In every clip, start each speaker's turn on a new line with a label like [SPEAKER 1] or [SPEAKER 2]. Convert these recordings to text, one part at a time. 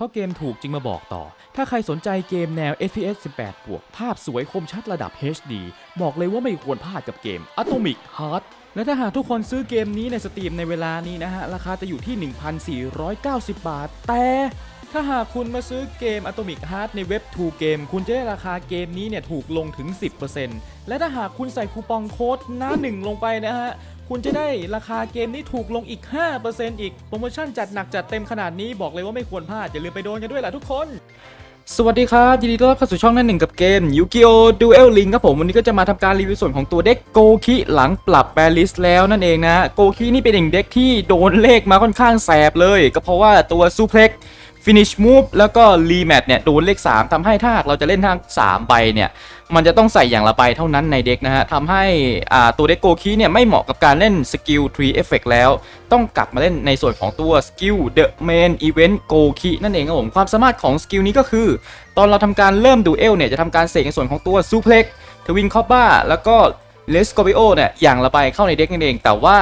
[SPEAKER 1] เพราะเกมถูกจริงมาบอกต่อ ถ้าใครสนใจเกมแนว FPS 18 บวก ภาพสวยคมชัดระดับ HD บอกเลยว่าไม่ควรพลาดกับเกม Atomic Heart และถ้าหากทุกคนซื้อเกมนี้ในสตรีมในเวลานี้นะฮะ ราคาจะอยู่ที่ 1,490 บาท แต่ถ้าหากคุณมาซื้อเกม Atomic Heart ในเว็บ2เกมคุณจะได้ราคาเกมนี้เนี่ยถูกลงถึง 10%และถ้าหากคุณใส่คูปองโค้ดหน้าหนึ่งลงไปนะฮะ คุณจะได้ราคาเกมนี้ถูกลงอีก 5%อีก โปรโมชั่นจัดหนักจัดเต็มขนาดนี้บอกเลยว่าไม่ควรพลาด อย่าลืมไปโดนกันด้วยล่ะทุกคน สวัสดีครับ ยินดีต้อนรับเข้าสู่ช่องนั่นหนึ่งกับเกม Yu-Gi-Oh! Duel Link ครับผม วันนี้ก็จะมาทำการรีวิวส่วนของตัวเด็กโกคิหลังปรับแบลิสแล้วนั่นเองนะ โกคินี่เป็นหนึ่งเด็กที่โดนเลขมาค่อนข้างแสบเลย ก็เพราะว่าตัวซูเพล็ก Finish Move แล้วก็รีแมทเนี่ยโดนเลข 3ทำให้ถ้าหากเราจะเล่นทาง3ใบเนี่ย มันจะต้องใส่อย่างละใบเท่านั้นในเด็กนะฮะทำให้ตัวเด็กโกคีเนี่ยไม่เหมาะกับการเล่นสกิล3 Effect แล้ว ต้องกลับมาเล่นในส่วนของตัวสกิล The Main Event โกคีนั่นเองครับผม ความสามารถของสกิลนี้ก็คือ ตอนเราทำการเริ่มดูเอลเนี่ยจะทำการเสกในส่วนของตัวซูเพล็กทวินคอปบ้าแล้วก็เลสโกบิโอเนี่ยอย่างละใบเข้าในเด็กนั่นเอง แต่ว่า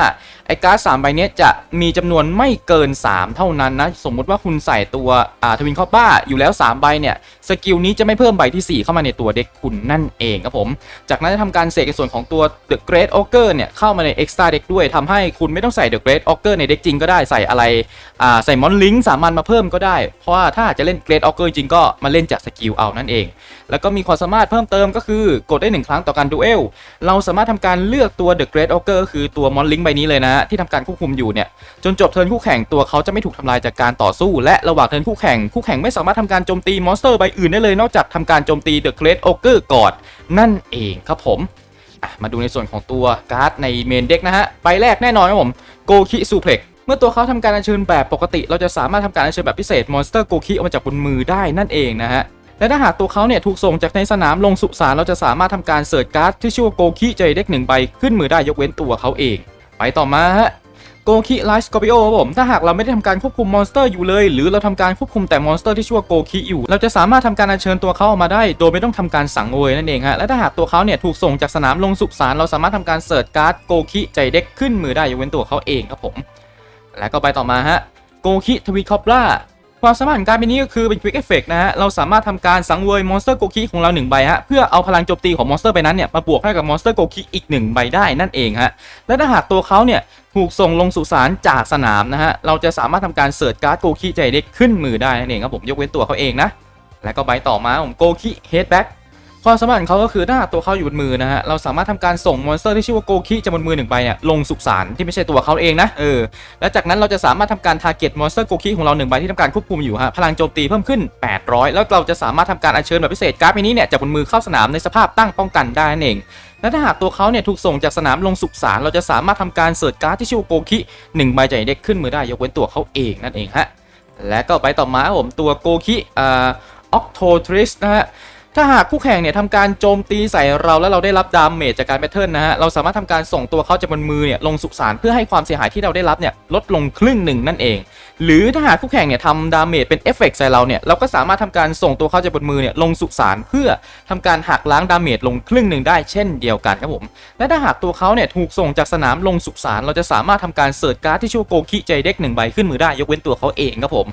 [SPEAKER 1] ไอ้การ์ดสามใบนี้จะมีจำนวนไม่เกิน 3 เท่านั้นนะ สมมุติว่าคุณใส่ตัวอ่าทวินคอปบ้าอยู่แล้ว 3 ใบเนี่ย สกิลนี้จะไม่เพิ่มใบที่ 4 เข้ามาในตัวเด็กคุณนั่นเองครับผม จากนั้นจะทำการเสกในส่วนของตัว The Great Ogre เนี่ย เข้ามาใน Extra Deck ด้วยทำให้คุณไม่ต้องใส่ The Great Ogre ในเด็กจริงก็ได้ใส่อะไรอ่าใส่มอนลิงสามัญมาเพิ่มก็ได้ เพราะว่าถ้าจะเล่น Great Ogre จริงก็มาเล่นจากสกิลเอานั่นเอง แล้วก็มีความสามารถเพิ่มเติมก็คือกดได้ 1 ครั้งต่อการดูเอลเราสามารถทำการเลือกตัว The Great Ogre คือตัวมอนลิงใบนี้เลยนะที่ทำการควบคุมอยู่เนี่ยจนจบเทิร์นคู่แข่งตัวเขาจะไม่ถูกทำลายจากการต่อสู้ และระหว่างเทิร์นคู่แข่งคู่แข่งไม่สามารถทำการโจมตีมอนสเตอร์ใบอื่นได้เลยนอกจากทำการโจมตี The Great Ogre ก่อนนั่นเองครับผมมาดูในส่วนของตัวการ์ดในเมนเด็กนะฮะใบแรกแน่นอนครับผมโกคิซูเพล็กเมื่อตัวเขาทำการอัญเชิญแบบปกติ เราจะสามารถทำการอัญเชิญแบบพิเศษมอนสเตอร์โกคิออกมาจากบนมือได้นั่นเองนะฮะและถ้าหากตัวเขาเนี่ยถูกส่งจากในสนามลงสุสานเราจะสามารถทำการเสิร์ชการ์ดที่ชื่อว่าโกคิใจเด็กหนึ่งใบขึ้นมือได้ยกเว้นตัวเขาเอง ไปต่อมาฮะโกคิไลท์สกอร์ปิโอครับผม ถ้าหากเราไม่ได้ทำการควบคุมมอนสเตอร์อยู่เลย หรือเราทำการควบคุมแต่มอนสเตอร์ที่ชื่อว่าโกคิอยู่ เราจะสามารถทำการอัญเชิญตัวเขาออกมาได้ โดยไม่ต้องทำการสั่งเวยนั่นเองฮะ และถ้าหากตัวเขาเนี่ยถูกส่งจากสนามลงสุสาน เราสามารถทำการเสิร์ชการ์ดโกคิใจเด็กขึ้นมือได้ยกเว้นตัวเขาเองครับผม แล้วก็ไปต่อมาฮะโกคิทวีคอปล่า ความสามารถของการเป็นนี้ก็คือเป็นควิกเอฟเฟกนะฮะ เราสามารถทำการสังเวยมอนสเตอร์โกคิของเรา1ใบฮะ เพื่อเอาพลังโจมตีของมอนสเตอร์ใบนั้นเนี่ยมาบวกให้กับมอนสเตอร์โกคิอีก1ใบได้นั่นเองฮะ และถ้าหากตัวเขาเนี่ยถูกส่งลงสุสานจากสนามนะฮะ เราจะสามารถทำการเสิร์ชการ์ดโกคิใจเด็กขึ้นมือได้นั่นเองครับผมยกเว้นตัวเขาเองนะ และก็ใบต่อมาผมโกคิเฮดแบ็ก ความสามารถของเขาก็คือถ้าหากตัวเขาอยู่บนมือนะฮะเราสามารถทำการส่งมอนสเตอร์ที่ชื่อว่าโกคิจากบนมือหนึ่งใบเนี่ยลงสุสานที่ไม่ใช่ตัวเขาเองนะเออและจากนั้นเราจะสามารถทำการทาร์เก็ตมอนสเตอร์โกคิของเราหนึ่งใบที่ทำการควบคุมอยู่ฮะพลังโจมตีเพิ่มขึ้น 800 แล้วเราจะสามารถทำการอัญเชิญแบบพิเศษการ์ดนี้เนี่ยจากบนมือเข้าสนามในสภาพตั้งป้องกันได้นั่นเองและถ้าหากตัวเขาเนี่ยถูกส่งจากสนามลงสุสานเราจะสามารถทำการเสิร์ชการ์ดที่ชื่อว่าโกคิหนึ่งใบจากเด็กขึ้นมือได้ยกเว้นตัวเขาเองนั่นเองฮะและก็ไปต่อมาผมตัวโกคิอ่าออกโททริสนะฮะ ถ้าหากคู่แข่งเนี่ยทำการโจมตีใส่เราแล้วเราได้รับดาเมจจากการแบทเทิลนนะฮะเราสามารถทำการส่งตัวเขาจากบนมือเนี่ยลงสุสานเพื่อให้ความเสียหายที่เราได้รับเนี่ยลดลงครึ่งหนึ่งนั่นเอง หรือถ้าหากคู่แข่งเนี่ยทำดาเมจเป็นเอฟเฟกต์ใส่เราเนี่ยเราก็สามารถทำการส่งตัวเขาจากบนมือเนี่ยลงสุสานเพื่อทำการหักล้างดาเมจลงครึ่งหนึ่งได้เช่นเดียวกันครับผมและถ้าหากตัวเขาเนี่ยถูกส่งจากสนามลงสุสานเราจะสามารถทำการเสิร์ชการ์ดที่ชื่อโกคิใจเด็กหนึ่งใบขึ้นมือได้ยกเว้นตัวเขาเองครับผม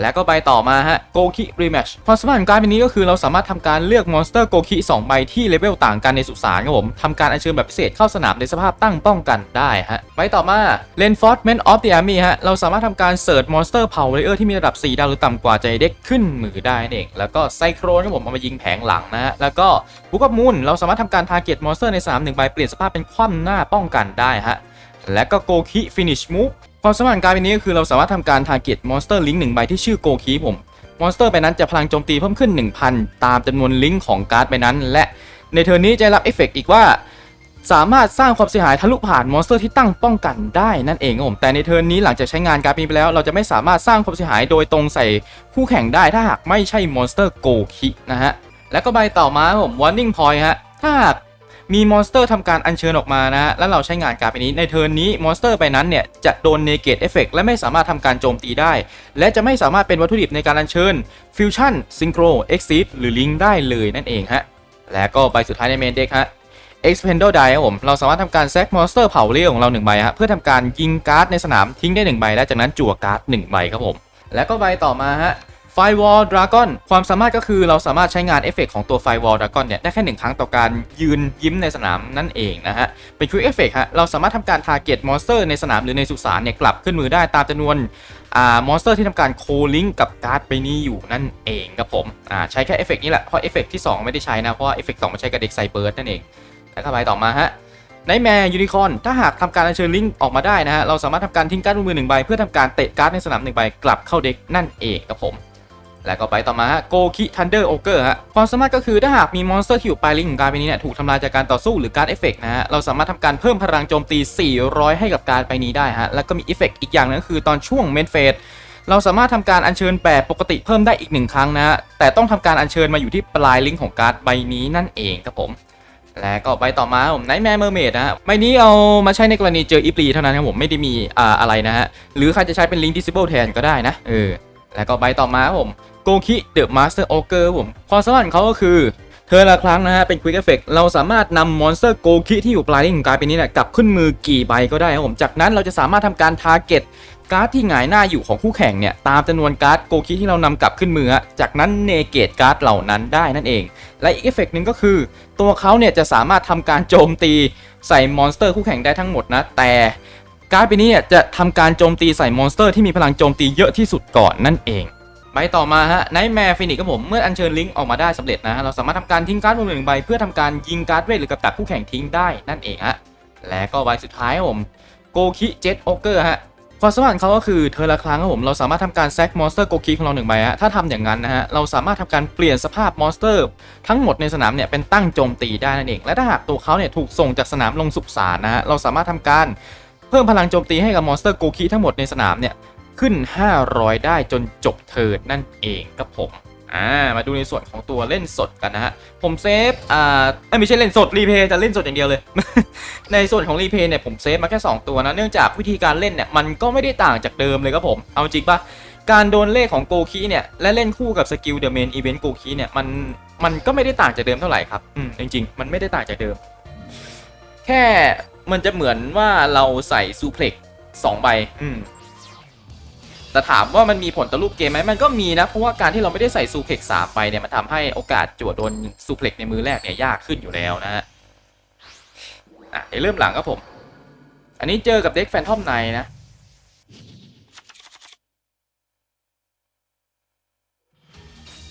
[SPEAKER 1] แล้วก็ไปต่อมาฮะโกคิรีแมชความสามารถของการเป็นนี้ก็คือเราสามารถทำการเลือกมอนสเตอร์โกคิ2ใบที่เลเวลต่างกันในสุสานครับผมทำการอัญเชิญแบบพิเศษเข้าสนามในสภาพตั้งป้องกันได้ฮะไปต่อมา Reinforcement of the Army ฮะเราสามารถทำการเสิร์ชมอนสเตอร์เผ่าเลเยอร์ที่มีระดับ 4 ดาวหรือต่ำกว่าใจเด็กขึ้นมือได้นั่นเองแล้วก็ไซโครนครับผมเอามายิงแผงหลังนะฮะแล้วก็บุกมูลเราสามารถทำการทาร์เก็ตมอนสเตอร์ในสนามหนึ่งใบเปลี่ยนสภาพเป็นคว่ำหน้าป้องกันได้ฮะและก็โกคิฟินิชมูฟ ความสามารถของการเป็นนี้ก็คือเราสามารถทำการทาร์เก็ตมอนสเตอร์ลิงก์หนึ่งใบที่ชื่อโกคิผม มอนสเตอร์ใบนั้นจะพลังโจมตีเพิ่มขึ้น 1,000 ตามจำนวนลิงก์ของการ์ดใบนั้น และในเทอร์นนี้จะได้รับเอฟเฟกต์อีกว่า สามารถสร้างความเสียหายทะลุผ่านมอนสเตอร์ที่ตั้งป้องกันได้นั่นเองครับผมแต่ในเทอร์นนี้หลังจากใช้งานการ์ดนี้ไปแล้ว เราจะไม่สามารถสร้างความเสียหายโดยตรงใส่คู่แข่งได้ถ้าหากไม่ใช่มอนสเตอร์โกคินะฮะแล้วก็ใบต่อมาผม warning point ฮะถ้าหาก มีมอนสเตอร์ทำการอัญเชิญออกมานะ แล้วเราใช้งานการ์ดไปนี้ในเทิร์นนี้มอนสเตอร์ไปนั้นเนี่ยจะโดนเนเกตเอฟเฟกและไม่สามารถทำการโจมตีได้ และจะไม่สามารถเป็นวัตถุดิบในการอัญเชิญฟิวชั่นซิงโครเอ็กซิสหรือลิงได้เลยนั่นเองฮะและก็ใบสุดท้ายในเมนเด็กฮะ Expender Die ครับผม เราสามารถทำการแซกมอนสเตอร์เผาเรียของเรา1ใบฮะเพื่อทำการยิงการ์ดในสนามทิ้งได้1ใบและจากนั้นจั่วการ์ด1ใบครับผม แล้วก็ใบต่อมาฮะ Firewall Dragon ความสามารถก็คือเราสามารถใช้งานเอฟเฟกของตัว Firewall Dragon เนี่ย ได้แค่หนึ่งครั้งต่อการยืนยิ้มในสนามนั่นเองนะฮะ เป็น Quick Effect ฮะ เราสามารถทำการ Target Monster ในสนามหรือในสุสานเนี่ย กลับขึ้นมือได้ตามจำนวนมอนสเตอร์ที่ทำการโคลิงกับการ์ดใบนี้อยู่นั่นเองครับผมใช้แค่เอฟเฟกนี้แหละเพราะเอฟเฟกที่ 2 ไม่ได้ใช้นะ เพราะเอฟเฟกสองมันใช้กับเด็กไซเบิร์ดนั่นเองแล้วก็ไปต่อมาฮะในแมร์ยูนิคอนถ้าหากทำการอัญเชิญลิงก์ออกมาได้นะฮะ เราสามารถทำการทิ้งการ์ดบนมือหนึ่งใบเพื่อทำการเตะการ์ดในสนามหนึ่งใบกลับเข้าเด็กนั่นเองครับผม แล้วก็ไปต่อมาฮะโกคิทันเดอร์โอเกอร์ฮะความสามารถก็คือถ้าหากมีมอนสเตอร์ที่อยู่ปลายลิงของการ์ดใบนี้เนี่ยถูกทำลายจากการต่อสู้หรือการเอฟเฟกนะฮะเราสามารถทำการเพิ่มพลังโจมตี 400 ให้กับการ์ดใบนี้ได้ฮะแล้วก็มีเอฟเฟกอีกอย่างนึงคือตอนช่วงเมนเฟสเราสามารถทำการอัญเชิญแบบปกติเพิ่มได้อีกหนึ่งครั้งนะฮะแต่ต้องทำการอัญเชิญมาอยู่ที่ปลายลิงก์ของการ์ดใบนี้นั่นเองครับผม และก็ใบต่อมาผมไนท์แมร์เมอร์เมดนะฮะใบนี้เอามาใช้ในกรณีเจออีปลีเท่านั้นครับผมไม่ได้มีอ่าอะไรนะฮะ หรือใครจะใช้เป็นลิงก์ดิสซิเบิลแทนก็ได้นะ เออ แล้วก็ใบต่อมาครับผมโกคิเดอะมาสเตอร์โอเกอร์ผมความสามารถของเขาก็คือเธอละครั้งนะฮะเป็นควิกเอฟเฟกเราสามารถนำมอนสเตอร์โกคิที่อยู่ปลายลิงก์ของการเป็นนี้เนี่ยกลับขึ้นมือกี่ใบก็ได้ครับผมจากนั้นเราจะสามารถทำการทาร์เก็ตการ์ดที่หงายหน้าอยู่ของคู่แข่งเนี่ยตามจำนวนการ์ดโกคิที่เรานำกลับขึ้นมือ จากนั้นเนเกตการ์ดเหล่านั้นได้นั่นเอง และอีกเอฟเฟกต์หนึ่งก็คือ ตัวเขาเนี่ยจะสามารถทำการโจมตีใส่มอนสเตอร์คู่แข่งได้ทั้งหมดนะแต่ การ์ดใบนี้จะทำการโจมตีใส่มอนสเตอร์ที่มีพลังโจมตีเยอะที่สุดก่อนนั่นเองใบต่อมาฮะไนท์แมร์ฟินิกครับผม เมื่ออัญเชิญลิงก์ออกมาได้สำเร็จนะ เราสามารถทำการทิ้งการ์ดบนมือหนึ่งใบ เพื่อทำการยิงการ์ดเวทหรือกับดักคู่แข่งทิ้งได้นั่นเองฮะ และก็ใบสุดท้ายผมโกคิเจ็ตโอเกอร์ฮะ ความสามารถเขาก็คือเธอละครั้งครับผม เราสามารถทำการแซกมอนสเตอร์โกคิของเราหนึ่งใบฮะ ถ้าทำอย่างนั้นนะฮะ เราสามารถทำการเปลี่ยนสภาพมอนสเตอร์ ทั้งหมดในสนามเนี่ยเป็นตั้งโจมตีได้นั่นเอง และถ้าหากตัวเขาเนี่ยถูกส่งจากสนามลงสุสานนะฮะ เราสามารถทำการ เพิ่มพลังโจมตีให้กับมอนสเตอร์โกคิทั้งหมดในสนามเนี่ยขึ้น 500 ได้จนจบเทิร์นนั่นเองครับผมอ่ามาดูในส่วนของตัวเล่นสดกันนะฮะ ผมเซฟอ่าไม่ใช่เล่นสดรีเพย์จะเล่นสดอย่างเดียวเลย ในส่วนของรีเพย์เนี่ยผมเซฟมาแค่ 2 ตัวนะเนื่องจากวิธีการเล่นเนี่ยมันก็ไม่ได้ต่างจากเดิมเลยครับผม เอาจริงปะการโดนเลขของโกคีเนี่ยและเล่นคู่กับสกิลเดอะเมนอีเวนต์โกคีเนี่ยมันมันก็ไม่ได้ต่างจากเดิมเท่าไหร่ครับ อืมจริงๆ มันไม่ได้ต่างจากเดิม แค่ มันจะเหมือนว่าเราใส่ซูเพล็กสองใบ อืม แต่ถามว่ามันมีผลต่อรูปเกมไหมมันก็มีนะ เพราะว่าการที่เราไม่ได้ใส่ซูเพล็กสามไปเนี่ยมันทำให้โอกาสจั่วโดนซูเพล็กในมือแรกเนี่ยยากขึ้นอยู่แล้วนะฮะอะเดี๋ยวเริ่มหลังครับผม อันนี้เจอกับเด็กแฟนทอมไนนะ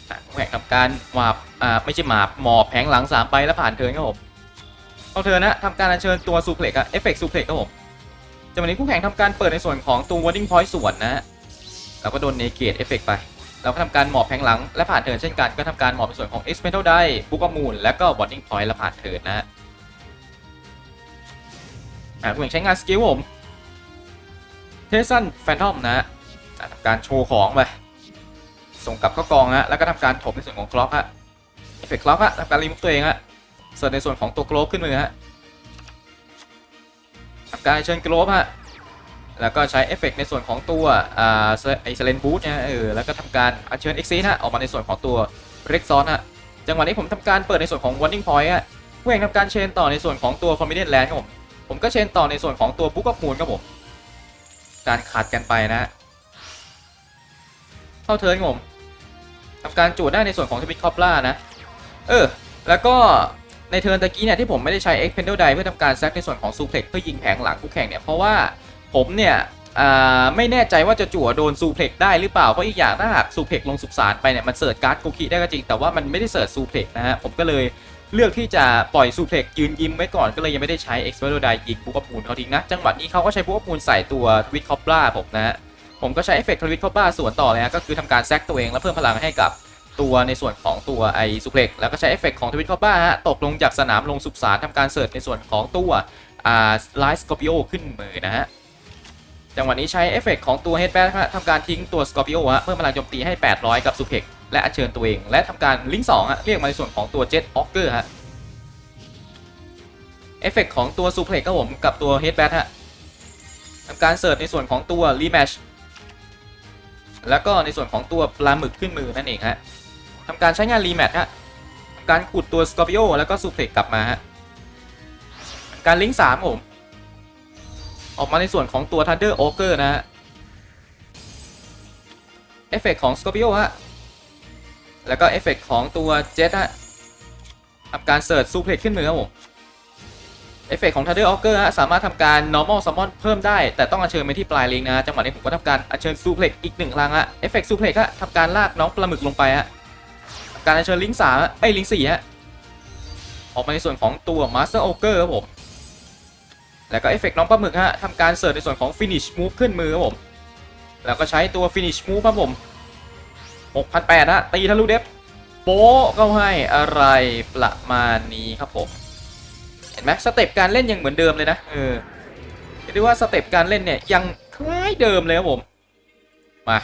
[SPEAKER 1] อะแหวกทำการหมาบอ่าไม่ใช่หมาบหมอบแผงหลังสามไปแล้วผ่านเทิร์นครับผม เอาเทิร์นะทำการอัญเชิญตัวซูเพล็กอะเอฟเฟกต์ซูเพล็กครับผมจากวันนี้คู่แข่งทำการเปิดในส่วนของตัว warning point ส่วนนะฮะเราก็โดนเนเกตเอฟเฟกไป เราก็ทำการหมอบแผงหลังและผ่านเทิร์นเช่นกันก็ทำการหมอบในส่วนของ experimental die book of moon และก็ warning point และผ่านเทิร์นนะฮะอ่าผู้แข่งใช้งานสกิลผมเทสันแฟนทอมนะฮะทำการโชว์ของไปส่งกลับเข้ากองฮะแล้วก็ทำการถมในส่วนของคล็อกฮะเอฟเฟกต์คล็อกฮะทำการรีมูฟตัวเองฮะ สิร์ชในส่วนของตัวโกลบขึ้นมือฮะทำการเชิญโกลบฮะแล้วก็ใช้เอฟเฟกต์ในส่วนของตัวอ่าไอเซเลนบูทนะเออแล้วก็ทำการอัญเชิญเอ็กซีนะออกมาในส่วนของตัวเร็กซอนฮะจังหวะนี้ผมทำการเปิดในส่วนของ warning point ฮะผู้เองทำการเชนต่อในส่วนของตัว forbidden land ครับผมผมก็เชนต่อในส่วนของตัว book of moon ครับผมการขัดกันไปนะฮะเข้าเทิร์นผมทำการจูดได้ในส่วนของทวิตคอปล่านะ เออ แล้วก็ ในเทิร์นตะกี้เนี่ยที่ผมไม่ได้ใช้ X Pendle Die เพื่อทำการแซกในส่วนของซูเพล็กเพื่อยิงแผงหลังคู่แข่งเนี่ยเพราะว่าผมเนี่ยไม่แน่ใจว่าจะจั่วโดนซูเพล็กได้หรือเปล่า เพราะอีกอย่างถ้าหากซูเพล็กลงสุสานไปเนี่ยมันเสิร์ชการ์ดโกคิได้ก็จริง แต่ว่ามันไม่ได้เสิร์ชซูเพล็กนะฮะผมก็เลยเลือกที่จะปล่อยซูเพล็กยืนยิ้มไว้ก่อนก็เลยยังไม่ได้ใช้ X Pendle Die ยิงบุกปูนเขาทิ้งนะจังหวะนี้เขาก็ใช้บุกปูนใส่ตัวทวิตคอปล่าผมนะฮะผมก็ใช้เอฟเฟกต์ทวิตคอปล่าสวนต่อเลยฮะก็คือทำการแซกตัวเองแล้วเพิ่มพลังให้กับ ตัวในส่วนของตัวไอซูเพล็กแล้วก็ใช้เอฟเฟกของทวิตคอปบ้าฮะตกลงจากสนามลงสุสานทำการเสิร์ชในส่วนของตัวอ่าไลท์สกอร์ปิโอขึ้นมือนะฮะจังหวะนี้ใช้เอฟเฟกของตัวเฮดแบททำการทิ้งตัวสกอร์ปิโอฮะเพิ่มพลังโจมตีให้ 800 กับซูเพล็กและอัญเชิญตัวเอง และทำการลิงก์สองฮะเรียกมาในส่วนของตัวเจ็ตออกเกอร์ฮะเอฟเฟกของตัวซูเพล็กก็ผมกับตัวเฮดแบทฮะทำการเสิร์ชในส่วนของตัวรีแมชแล้วก็ในส่วนของตัวปลาหมึกขึ้นมือนั่นเองฮะ ทำการใช้งานรีแมทฮะการขุดตัวสกอร์ปิโอแล้วก็ซูเพล็กกลับมาฮะการลิงก์สามผมออกมาในส่วนของตัว Thunder Ogre นะฮะเอฟเฟกของสกอร์ปิโอฮะแล้วก็เอฟเฟกต์ของตัวเจ็ตฮะทำการเสิร์ชซูเพล็กขึ้นมือครับผมเอฟเฟกต์ของ Thunder Auger ฮะสามารถทำการ normal summon เพิ่มได้ แต่ต้องอัญเชิญไปที่ปลายลิงก์นะจังหวะนี้ผมก็ทำการอัญเชิญซูเพล็กอีกหนึ่งครั้งฮะเอฟเฟกต์ซูเพล็กฮะทำการลากน้องปลาหมึกลงไปฮะ การเชิญลิงก์สามฮะไอ้ลิงสี่ฮะออกมาในส่วนของตัว Master Auger ครับผมแล้วก็เอฟเฟกต์น้องปลาหมึกฮะทำการเสิร์ชในส่วนของ finish move ขึ้นมือครับผมแล้วก็ใช้ตัว finish move ครับผม6,800ฮะตีทะลุเดฟโป๊ะเข้าให้อะไรประมาณนี้ครับผมเห็นไหมสเต็ปการเล่นยังเหมือนเดิมเลยนะเออเรียกได้ว่าสเต็ปการเล่นเนี่ยยังคล้ายเดิมเลยครับผมมา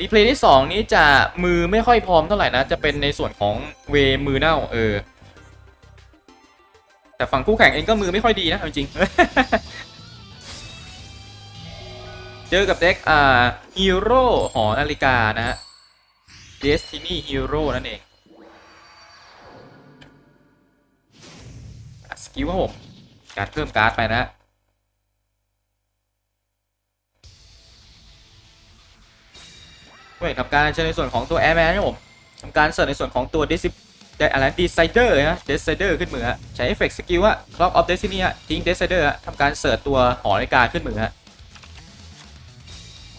[SPEAKER 1] รีเพลย์ที่ 2 นี้จะมือไม่ค่อยพร้อมเท่าไหร่นะ จะเป็นในส่วนของเวมือเน่า เออ แต่ฝั่งคู่แข่งเองก็มือไม่ค่อยดีนะจริง เจอกับเด็กอ่าฮีโร่หอนาฬิกานะฮะ Destiny Hero นั่นเองสกิลครับผมการเพิ่มการ์ดไปนะ วยทำการเชิญในส่วนของตัว Airman ครับผมทำการเสิร์ชในส่วนของตัว d e c i อะไร Decider นะ Decider ขึ้นมือฮะใช้เอฟเฟกต์สกิลว่า Clock of Destiny ฮะทิ้ง Decider ฮะทำการเสิร์ชตัวหอนาฬิกาขึ้นมือฮะ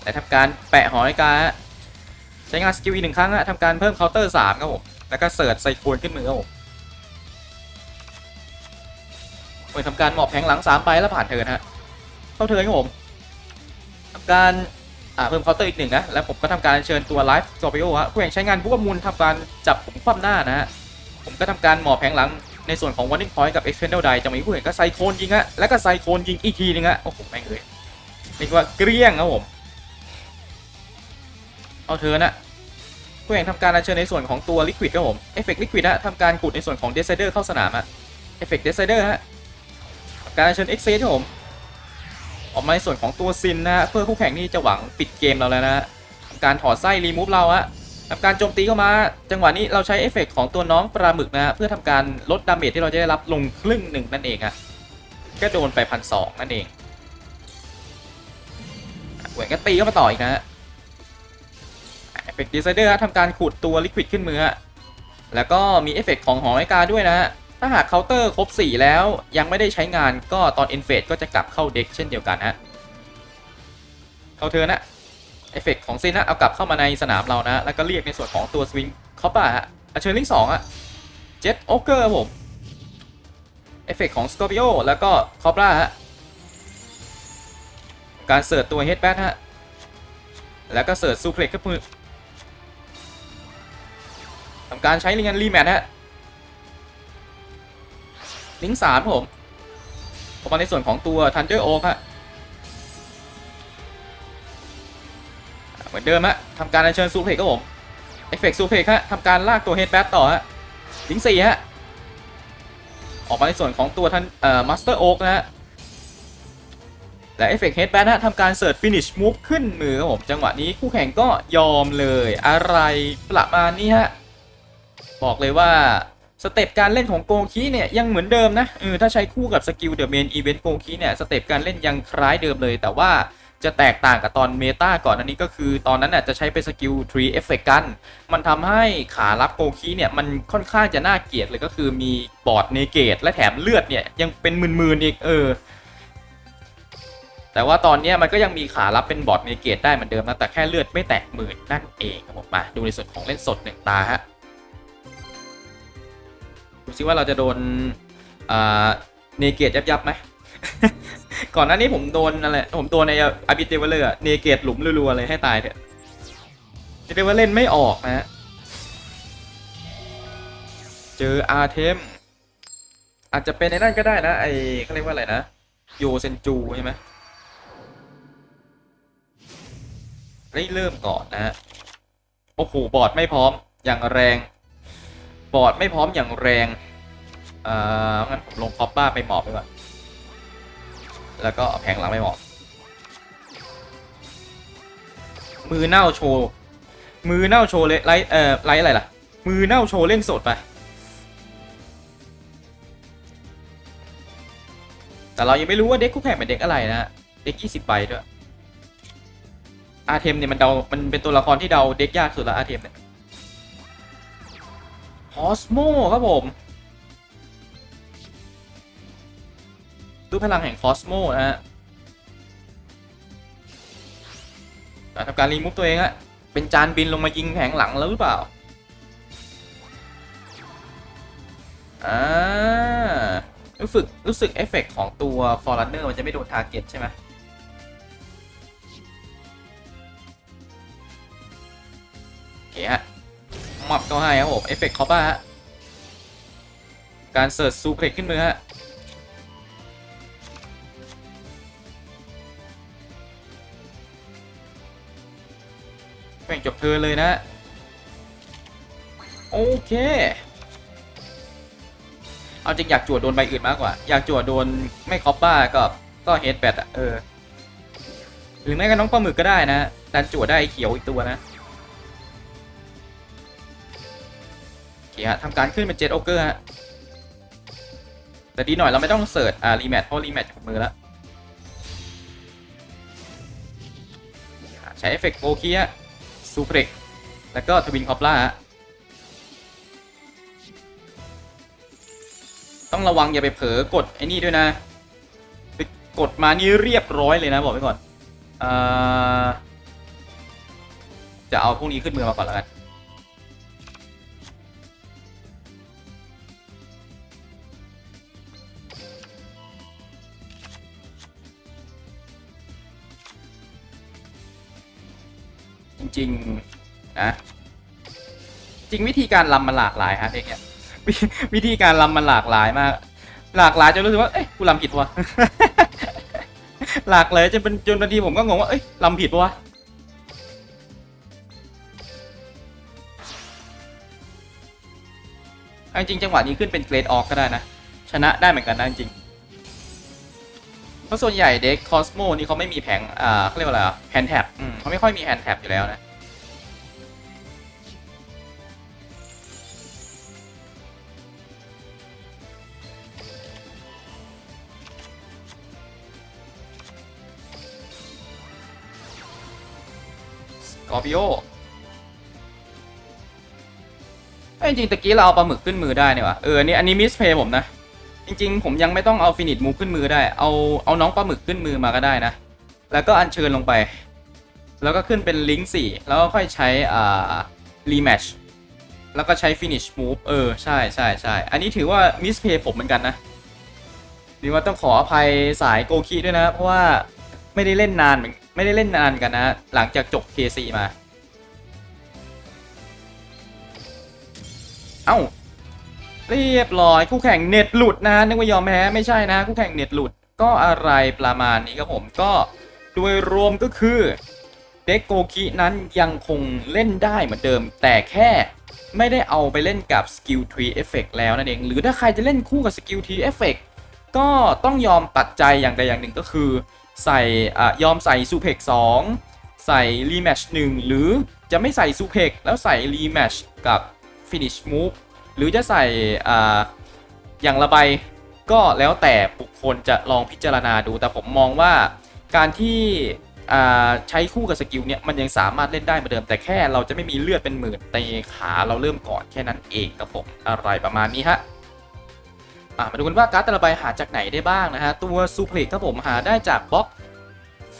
[SPEAKER 1] แต่ทำการแปะหอนาฬิกาใช้งานสกิลอีกหนึ่งครั้งฮะทำการเพิ่มเคาน์เตอร์สามครับผมแล้วก็เสิร์ชไซโคนขึ้นมือครับผมเปิดทำการหมอบแผงหลัง3ไปแล้วผ่านเทิร์นฮะเข้าเทิร์นครับผมทำการ อ่าเพิ่มเคาน์เตอร์อีกหนึ่งนะ แล้วผมก็ทำการเชิญตัวไลฟ์สโ o ปิโอฮะคู่แข่งใช้งานบุกมูลทำการจับผมคว่ำหน้านะฮะผมก็ทำการหมอบแผงหลังในส่วนของ warning point กับ external die จังหวะนี้คู่แข่งก็ไซโคนยิงฮะแล้วก็ไซโคนยิงอีกทีนึงฮะโอ้โหแม่งเลยเรียกว่าเกลี้ยงครับผมเอาเทิร์นะคู่แข่งทำการอัญเชิญในส่วนของตัว liquid ครับผมเอฟเฟกต์ liquid ฮะทำการกดในส่วนของ decider เข้าสนามอะเอฟเฟกต์ decider ฮะการเชิญ X ครับผม ออกมาในส่วนของตัวซินนะฮะเพื่อคู่แข่งที่จะหวังปิดเกมเราแล้วนะฮะทำการถอดไส้รีมูฟเราฮะทำการโจมตีเข้ามา จังหวะนี้เราใช้เอฟเฟกต์ของตัวน้องปลาหมึกนะฮะเพื่อทำการลดดาเมจที่เราจะได้รับลงครึ่งหนึ่งนั่นเองฮะก็โดนไปพันสองนั่นเองเหมือนก็ตีเข้ามาต่ออีกนะฮะเอฟเฟกต์ดีไซเดอร์ทำการขูดตัวลิควิดขึ้นมือแล้วก็มีเอฟเฟกต์ของหอนาฬิกาด้วยนะฮะ ถ้าหากเคาน์เตอร์ครบ 4 แล้วยังไม่ได้ใช้งานก็ตอนเอนเฟดก็จะกลับเข้าเด็กเช่นเดียวกันฮะเข้าเธอนะเอฟเฟกของซินนะเอากลับเข้ามาในสนามเรานะ แล้วก็เรียกในส่วนของตัวสวิงคอปป้าฮะอัเชิญลิงสองอะเจ็ตโอเกอร์ผมเอฟเฟกของสกอร์ปิโอแล้วก็คอปป้าฮะการเสิร์ชตัวเฮดแบทฮะแล้วก็เสิร์ชซูเพล็กขึ้นมือทำการใช้ลิงกันรีแมทฮะ ลิงสามครับผมออกมาในส่วนของตัว Thunder Oak ฮะเหมือนเดิมฮะทำการอัญเชิญซูเพกครับผมเอฟเฟกต์ซูเพกฮะทำการลากตัวเฮดแบทต่อฮะลิงสี่ฮะออกมาในส่วนของตัวทันเอ่อมาสเตอร์โอ๊กนะฮะและเอฟเฟกต์เฮดแบทฮะทำการเสิร์ชฟินิชมูฟขึ้นมือครับผมจังหวะนี้คู่แข่งก็ยอมเลยอะไรประมาณนี้ฮะบอกเลยว่า สเต็ปการเล่นของโกคีเนี่ยยังเหมือนเดิมนะเออถ้าใช้คู่กับสกิลเดอะเมนอีเวนต์โกคีเนี่ยสเต็ปการเล่นยังคล้ายเดิมเลย แต่ว่าจะแตกต่างกับตอนเมตาก่อนอันนี้ก็คือตอนนั้นน่ะจะใช้เป็นสกิล3 Effect กัน มันทำให้ขารับโกคีเนี่ย มันค่อนข้างจะน่าเกลียดเลยก็คือมีบอร์ดเนเกตและแถมเลือดเนี่ย ยังเป็นหมื่นๆอีกเออ แต่ว่าตอนนี้มันก็ยังมีขารับเป็นบอดเนเกตได้เหมือนเดิมนะแต่แค่เลือดไม่แตะหมื่นนั่นเองครับผมมาดูในส่วนของเล่นสดหนึ่งตาฮะ ดูซิว่าเราจะโดนเนเกตยับยับๆไหม ก่อนหน้านี้ผมโดนอะไรผมโดนในอาบิเตเวเลอร์เนเกตหลุมรัวๆเลยให้ตายเถอะเรียกว่าเล่นไม่ออกนะฮะ เจออาร์เทม อาจจะเป็นในนั่นก็ได้นะ ไอเขาเรียกว่าอะไรนะ โยเซนจูใช่ไหมได้เริ่มก่อนนะฮะ โอ้โห บอร์ดไม่พร้อมอย่างแรง บอร์ดไม่พร้อมอย่างแรงเอ่างั้นผมลงคอปบ้าไปหมอบไปก่อนแล้วก็แผงหลังไปหมอบมือเน่าโชว์ มือเน่าโชว์เลยไลท์เอ่อไลท์อะไรล่ะ มือเน่าโชว์เล่นสดไป แต่เรายังไม่รู้ว่าเด็กคู่แข่งเป็นเด็กอะไรนะเด็ก20ใบด้วยอาเทมเนี่ยมันเดา มันเป็นตัวละครที่เดาเด็กยากสุดละอาเทมเนี่ย อสโมครับผมตู้พลังแห่งคอสโมนะฮะทำการรีมูฟตัวเองอะเป็นจานบินลงมายิงแผงหลังแล้วหรือเปล่า อ่า รู้สึก รู้สึกเอฟเฟกต์ของตัว Forerunner มันจะไม่โดนทาร์เก็ตใช่ไหมโอเคฮะ มับก็ให้ครับผมเอฟเฟกต์คอปป้าฮะการเสิร์ชซูเพล็กขึ้นมือฮะแม่งจบเธอเลยนะ โอเค เอาจริงอยากจวดโดนใบอื่นมากกว่า อยากจวดโดนไม่คอปบ้าก็ก็เฮดแบทอะเออ หรือแม้กระน้องปลาหมึกก็ได้นะดันจวดได้เขียวอีกตัวนะ เคฮะทำการขึ้นเป็นเจ็ตโอเกอร์ฮะแต่ดีหน่อยเราไม่ต้องเสิร์ชอ่ารีแมทเพราะรีแมทจากมือแล้วใช้เอฟเฟกต์โกคีฮะซูเปรกแล้วก็ทวินคอปล่าฮะต้องระวังอย่าไปเผลอกดไอ้นี่ด้วยนะไปกดมานี่เรียบร้อยเลยนะบอกไว้ก่อนอจะเอาพวกนี้ขึ้นมือมาก่อนแล้วกัน ริง ๆ นะ จริงวิธีการลำมันหลากหลายฮะเด็กเนี่ยวิวิธีการลำมันหลากหลายมาก หลากหลายจนรู้สึกว่าเอ๊ะกูลำผิดวะหลากหลายจนเป็นจนบางทีผมก็งงว่าเอ้ยลำผิดวะจริงจังหวะนี้ขึ้นเป็นเกรดออกก็ได้นะ ชนะได้เหมือนกันนะจริงเพราะส่วนใหญ่เด็กคอสโมนี่เขาไม่มีแผงอ่าเขาเรียกว่าอะไรแฮนแท็บ เขาไม่ค่อยมีแฮนด์แท็บอยู่แล้วนะกอร์ปิโอเอ้จริงตะกี้เราเอาปลาหมึกขึ้นมือได้เนี่ยวะเอออันนี้อันนี้มิสเพย์ผมนะ จริง ๆ ผมยังไม่ต้องเอาฟินิชมูขึ้นมือได้ เอาเอาน้องปลาหมึกขึ้นมือมาก็ได้นะ แล้วก็อัญเชิญลงไป แล้วก็ขึ้นเป็นลิงก์สี่แล้วก็ค่อยใช้อ่ารีแมชแล้วก็ใช้ finish move เออ ใช่ใช่ใช่อันนี้ถือว่ามิสเพย์ผมเหมือนกันนะดีว่าต้องขออภัยสายโกคีด้วยนะ เพราะว่าไม่ได้เล่นนานไม่ได้เล่นนานกันนะ หลังจากจบ K4 มา เอ้า เรียบร้อยคู่แข่งเน็ตหลุดนะนึกว่ายอมแพ้ไม่ใช่นะ คู่แข่งเน็ตหลุดก็อะไรประมาณนี้ครับผมก็โดยรวมก็คือ เด็กโกคินั้นยังคงเล่นได้เหมือนเดิม แต่แค่ไม่ได้เอาไปเล่นกับสกิลทรีเอฟเฟกแล้วนั่นเอง หรือถ้าใครจะเล่นคู่กับสกิลทรีเอฟเฟกก็ต้องยอมตัดใจอย่างใดอย่างหนึ่งก็คือ ใส่อยอมใส่ซูเพก2ใส่รีแมช1หรือจะไม่ใส่ซูเพกแล้วใส่รีแมชกับฟินิชมูฟหรือจะใส่อ่าอย่างละใบก็แล้วแต่บุคคลจะลองพิจารณาดูแต่ผมมองว่าการที่ ใช้คู่กับสกิลเนี่ยมันยังสามารถเล่นได้เหมือนเดิม แต่แค่เราจะไม่มีเลือดเป็นหมื่นในขาเราเริ่มก่อนแค่นั้นเองครับผมอะไรประมาณนี้ฮะมาดูกันว่าการ์ดแต่ละใบหาจากไหนได้บ้างนะฮะ ตัวซูเพล็กครับผมหาได้จากบล็อก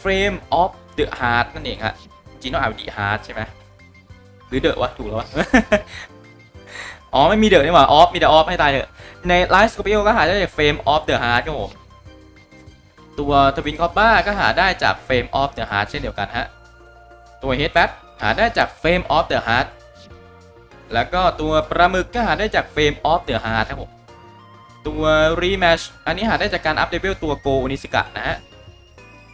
[SPEAKER 1] Frame of the Heart นั่นเองฮะจริงต้อาดีฮาร์ดใช่ไหมหรือเดอะวะถูกแล้ววะอ๋อไม่มีเดอะนี่หว่าออฟมีแต่ออฟให้ตายเถอะในไลฟ์สกอ p ิโอก็หาได้จากเฟรมออฟเดอะฮาร์ดครับผม ตัวทวินคอปบ้าก็หาได้จากเฟรมออฟเดอะฮาร์ดเช่นเดียวกันฮะ ตัวเฮดแบทหาได้จากเฟรมออฟเดอะฮาร์ดแล้วก็ตัวปลาหมึกก็หาได้จากเฟรมออฟเดอะฮาร์ดครับผม ตัวรีแมชอันนี้หาได้จากการอัพเลเวลตัวโกนิสกะนะฮะ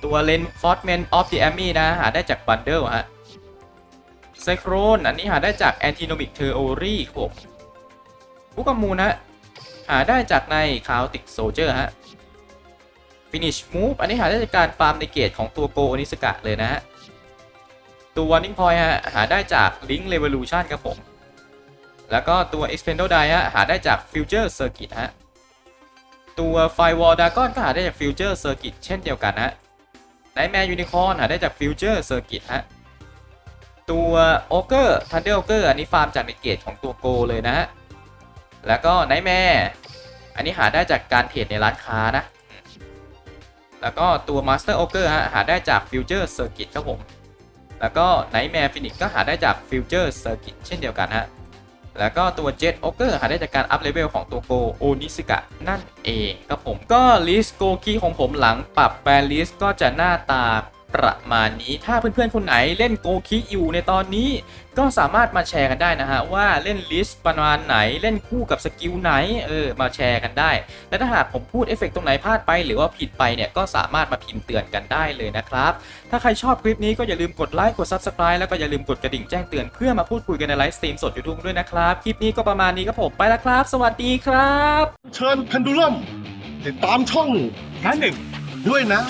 [SPEAKER 1] ตัวเลนฟอร์ m แมนออฟเดอะแอมมี่นะหาได้จากบันเดิลฮะไซโครนอันนี้หาได้จากแอนติโนมิกเทอร์รีครับผมผู้ประมูลนะหาได้จากในคาวติกโซเจอร์ฮะ Finish Move อันนี้หาได้จากการฟาร์มในเกตของตัวโกอนิสกะเลยนะฮะ ตัว Warning Point ฮะหาได้จาก Link Revolution ครับผม แล้วก็ตัว Expendal Die ฮะหาได้จาก Future Circuit ฮะ ตัว Firewall Dragon ก็หาได้จาก Future Circuit เช่นเดียวกันนะ Nightmare Unicorn หาได้จาก Future Circuit ฮะ ตัว Ogre Thunder Ogre อันนี้ฟาร์มจากในเกตของตัวโกเลยนะฮะ แล้วก็ไนท์แมร์อันนี้หาได้จากการเทรดในร้านค้านะ แล้วก็ตัว Master Ogre ฮะหาได้จาก Future Circuit ครับผม แล้วก็ Nightmare Phoenix ก็หาได้จาก Future Circuit เช่นเดียวกันฮะ แล้วก็ตัว Jet Ogre หาได้จากการอัพเลเวลของตัวโกโอนิสกะนั่นเองครับผม ก็ลิสต์โกคีของผมหลังปรับแบนลิสก็จะหน้าตา ประมาณนี้ถ้าเพื่อนๆ คนไหนเล่นโกคีอยู่ในตอนนี้ ก็สามารถมาแชร์กันได้นะฮะ ว่าเล่นลิสต์ประมาณไหนเล่นคู่กับสกิลไหนเออมาแชร์กันได้ และถ้าหากผมพูดเอฟเฟกต์ตรงไหนพลาดไป หรือว่าผิดไปเนี่ยก็สามารถมาพิมพ์เตือนกันได้เลยนะครับ ถ้าใครชอบคลิปนี้ก็อย่าลืมกดไลค์กด Subscribe แล้วก็อย่าลืมกดกระดิ่งแจ้งเตือนเพื่อมาพูดคุยกันในไลฟ์สตรีมสดยูทูบด้วยนะครับคลิปนี้ก็ประมาณนี้ครับผมไปแล้วครับ สวัสดีครับ
[SPEAKER 2] เชิญเพนดูลัมติดตามช่องน้าหนึ่งด้วยนะ